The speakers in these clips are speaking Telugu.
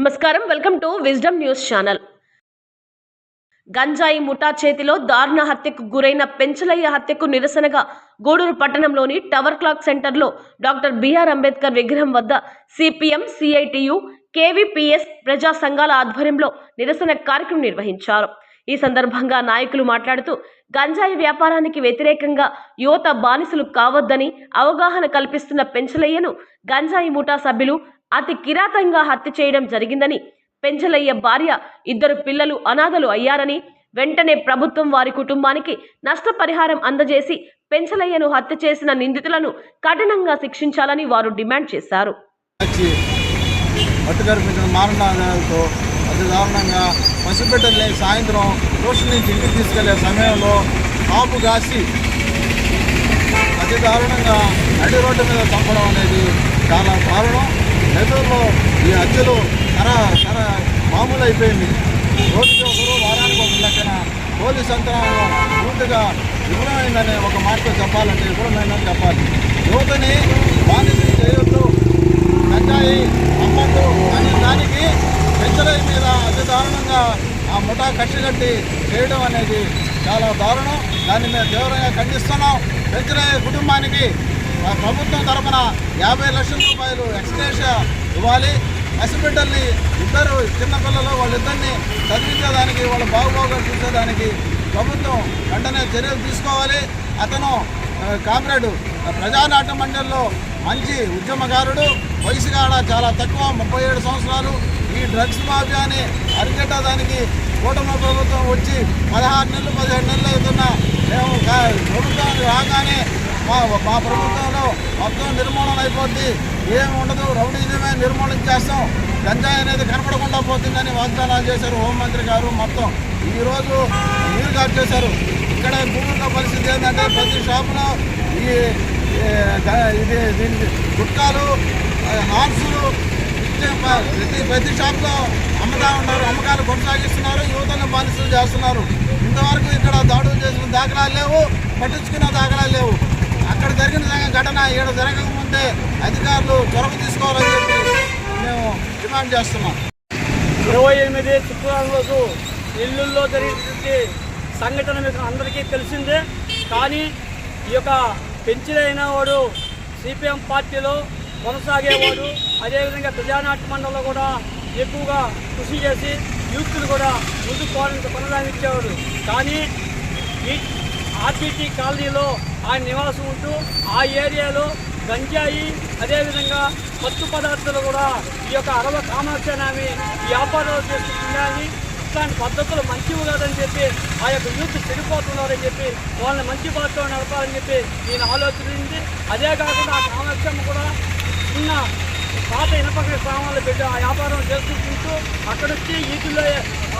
నమస్కారం. Welcome to wisdom news channel. గంజాయి ముఠా చేతిలో దారుణ హత్యకు గురైన పెంచలయ్య హత్యకు నిరసనగా గూడూరు పట్టణంలోని టవర్ క్లాక్ సెంటర్లో డాక్టర్ బిఆర్ అంబేద్కర్ విగ్రహం వద్ద సిపిఎం సిఐటియు కేవీపీఎస్ ప్రజా సంఘాల ఆధ్వర్యంలో నిరసన కార్యక్రమం నిర్వహించారు. ఈ సందర్భంగా నాయకులు మాట్లాడుతూ గంజాయి వ్యాపారానికి వ్యతిరేకంగా యువత బానిసలు కావద్దని అవగాహన కల్పిస్తున్న పెంచలయ్యను గంజాయి ముఠా సభ్యులు అతి కిరాతంగా హత్య చేయడం జరిగిందని పెంచలయ్య భార్య ఇద్దరు పిల్లలు అనాథలు అయ్యారని వెంటనే ప్రభుత్వం వారి కుటుంబానికి నష్టపరిహారం అందజేసి పెంచలయ్యను హత్య చేసిన నిందితులను కఠినంగా శిక్షించాలని వారు డిమాండ్ చేశారు. అతి దారుణంగా పసిబిడ్డల్ని సాయంత్రం ట్యూషన్ నుంచి ఇంటికి తీసుకెళ్ళే సమయంలో కాపు కాసి అతి దారుణంగా నడి రోడ్డు మీద చంపడం అనేది చాలా దారుణం. నెల్లూరులో ఈ హత్యలు తన తన మామూలు అయిపోయింది రోజుకి ఒకరు వారానికి ఒక లెక్కన పోలీస్ యంత్రాంగం పూర్తిగా విఫలమైందనే ఒక మాటతో చెప్పాలంటే విఫలమైందని చెప్పాలి. యువతని బానిసలు చేయొద్దు గంజాయి అమ్మద్దు. అనే దానికి పెంచలై మీద అతి దారుణంగా ఆ ముఠా కట్టి చేయడం అనేది చాలా దారుణం. దాన్ని మేము తీవ్రంగా ఖండిస్తున్నాం. పెంచలయ్య కుటుంబానికి ప్రభుత్వం తరపున యాభై లక్షల రూపాయలు ఎక్స్టేష ఇవ్వాలి. పసిబిడ్డల్ని ఇద్దరు చిన్నపిల్లలు వాళ్ళిద్దరిని చదివించేదానికి వాళ్ళ బాగుబాగుగా చూసేదానికి ప్రభుత్వం వెంటనే చర్యలు తీసుకోవాలి. అతను కామ్రేడ్ ఆ, ప్రజానాట్య మండలిలో మంచి ఉద్యమకారుడు వయసు కాడ చాలా తక్కువ ముప్పై ఏడు సంవత్సరాలు. ఈ డ్రగ్స్ మాఫియాని అరికట్టడానికి కూటమి ప్రభుత్వం వచ్చి పదహారు నెలలు పదిహేడు నెలలు అవుతున్న. మేము కా- ప్రభుత్వానికి రాగానే మా మా ప్రభుత్వంలో మొత్తం నిర్మూలన అయిపోద్ది. ఏమి ఉండదు రౌడీజమే నిర్మూలన చేస్తాం. గంజాయి అనేది కనపడకుండా పోతుందని వాగ్దానాలు చేశారు హోంమంత్రి గారు మొత్తం. ఈరోజు నీరు కాపు చేశారు ఇక్కడ భూముల పరిస్థితి ఏంటంటే ప్రతి షాపులో ఈ ఇది దీనికి గుట్కాలు హార్సులు ప్రతి ప్రతి షాప్లో అమ్ముతా ఉన్నారు అమ్మకాలు కొనసాగిస్తున్నారు యువతను బానిసలు చేస్తున్నారు. ఇంతవరకు ఇక్కడ దాడులు చేసిన దాఖలాలు లేవు పట్టించుకున్న దాఖలాలు లేవు. అక్కడ జరిగిన ఘటన ఇక్కడ జరగకముందే అధికారులు చొరవ తీసుకోవాలని చెప్పి మేము డిమాండ్ చేస్తున్నాం. ఇరవై ఎనిమిది శుక్రవారం రోజు నెల్లూరులో జరిగినటువంటి సంఘటన మీకు అందరికీ తెలిసిందే. కానీ ఈ యొక్క పెంచిలైన వాడు సిపిఎం పార్టీలో కొనసాగేవాడు. అదేవిధంగా ప్రజానాట్య మండలిలో కూడా ఎక్కువగా కృషి చేసి యూత్లు కూడా ముందుకు పోవడానికి కొనసాగించేవాడు కానీ ఈ ఆర్టీటీ కాలనీలో ఆయన నివాసం ఉంటూ ఆ ఏరియాలో గంజాయి అదేవిధంగా పత్తు పదార్థాలు కూడా ఈ యొక్క అరవ కామర్స్ అని ఆమె వ్యాపారాలు చేస్తున్నాయని ఇట్లాంటి పద్ధతులు మంచివి కాదని ఆ యొక్క యూత్ చెడిపోతున్నారని చెప్పి వాళ్ళని మంచి బాటలో నడపాలని చెప్పి నేను ఆలోచించింది. అదే కాకుండా ఆ కామాక్షమ్మ కూడా చిన్న పాత ఇనపక గ్రామాల్లో పెట్టి ఆ వ్యాపారం చేసుకుంటూ అక్కడొచ్చి వీటిల్లో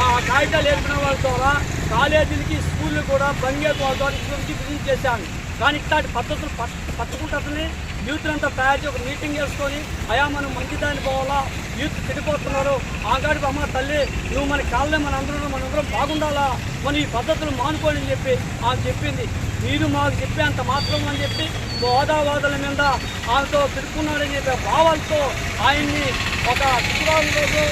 ఆ కాగితాలు ఏర్పిన వాళ్ళ ద్వారా కాలేజీలకి స్కూళ్ళు కూడా బంగే వాళ్ళ ద్వారా ఇటువంటి బిజినెస్ చేశాను. కానీ ఇట్లాంటి పద్ధతులు పట్ పట్టుకుంటుందని యూత్ అంతా తయారు చేసి ఒక మీటింగ్ చేసుకొని అయా మనం మంచిదాన్ని పోవాలా? యూత్ చెడిపోతున్నారు. ఆగాడికి అమ్మ తల్లి నువ్వు మన కాళ్ళే మన అందరం మన అందరం బాగుండాలా? మనం ఈ పద్ధతులు మానుకోని చెప్పి ఆమె చెప్పింది. మీరు మాకు చెప్పే అంత మాత్రం అని చెప్పి హోదావాదుల మీద ఆమెతో తిరుక్కున్నాడని చెప్పే భావాలతో ఆయన్ని ఒక శుక్రవారం రోజు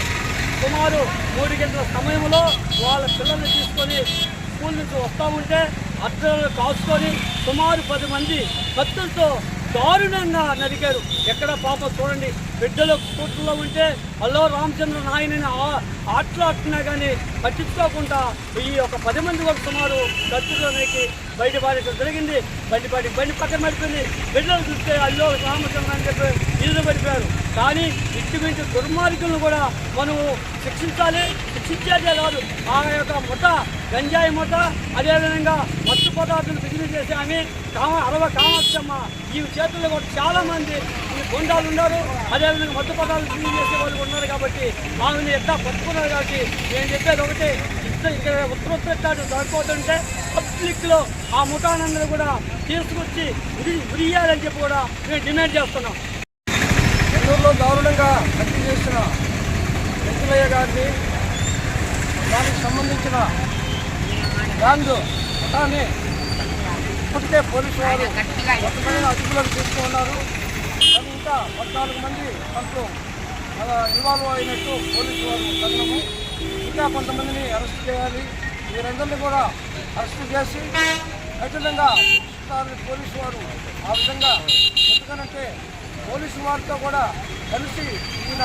సుమారు మూడు గంటల సమయంలో వాళ్ళ పిల్లల్ని తీసుకొని స్కూల్ నుంచి వస్తూ ఉంటే అద్దరు కాల్చుకొని సుమారు పది మంది భక్తులతో దారుణంగా నరికారు. ఎక్కడ పాప చూడండి. బిడ్డలు కూతుల్లో ఉంటే అల్లో రామచంద్ర నాయనని ఆటలాడుతున్నా కానీ పట్టించుకోకుండా ఈ యొక్క పది మంది వరకు సుమారు కత్తులోనికి బయటపడటం జరిగింది. బండి బండి పక్కన పడిపోయింది. బిడ్డలు చూస్తే అల్లో రామచంద్ర అని చెప్పి నిధులు పడిపోయారు. కానీ ఇటువంటి దుర్మార్గులను కూడా మనము శిక్షించాలి శిక్షించేదే కాదు. ఆ యొక్క ముఠ గంజాయి ముఠ అదేవిధంగా మత్తు పదార్థాలు బిజినెస్ చేసే ఆమె కామ అరవ కామాక్షమ్మ. ఈ చేతుల్లో కూడా చాలామంది ఈ గుండాలు ఉన్నారు. అదేవిధంగా మత్తు పదార్థాలు బిజినెస్ చేసే వాళ్ళు ఉన్నారు కాబట్టి ఆమెను ఎట్లా పట్టుకున్నారు కాబట్టి నేను చెప్పేది ఒకటి ఇద్దరు ఇక్కడ ఉత్తరోత్తరాలు దొరకపోతుంటే పబ్లిక్లో ఆ ముఠానందరూ కూడా తీసుకొచ్చి ఉరియాలని చెప్పి కూడా మేము డిమాండ్ చేస్తున్నాం. నెల్లూరులో దారుణంగా హత్య చేసిన వెంకయ్య గారిని దానికి సంబంధించిన గ్యాంగ్ ముఠాన్ని ఇప్పటికే పోలీసు వారు కొత్తమైన అదుపులోకి తీసుకున్నారు. మరి ఇంకా పద్నాలుగు మంది దాంట్లో ఇన్వాల్వ్ అయినట్టు పోలీసు వారు కథనము ఇంకా కొంతమందిని అరెస్ట్ చేయాలి. వీరందరినీ కూడా అరెస్ట్ చేసి ఖచ్చితంగా పోలీసు వారు ఆ విధంగా ఎందుకనంటే పోలీసు వారితో కూడా కలిసి ఈయన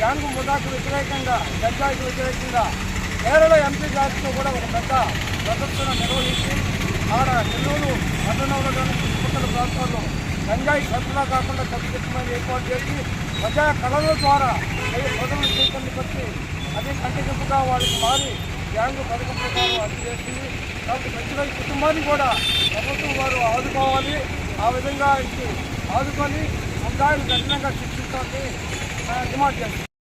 గ్యాంగ్ ముదాకు వ్యతిరేకంగా గంజాయికి వ్యతిరేకంగా కేరళ ఎంపీ గారితో కూడా ఒక పెద్ద ప్రదర్శన నిర్వహించి ఆడ నెల్లూరు పట్టణంలో గంజాయి సరఫరా కాకుండా కట్టుదిట్టమైన ఏర్పాటు చేసి ప్రజా కళల ద్వారా ప్రజలను పెట్టి అదే కంటికింపుగా వాళ్ళకి మారి బ్యాంకు పథకం ప్రకారం అది చేస్తుంది కాబట్టి ప్రజల కుటుంబాన్ని కూడా ప్రభుత్వం వారు ఆదుకోవాలి. ఆ విధంగా ఇచ్చి ఆదుకొని ముద్దాయిలు కఠినంగా శిక్షించాలని డిమాండ్ చేస్తుంది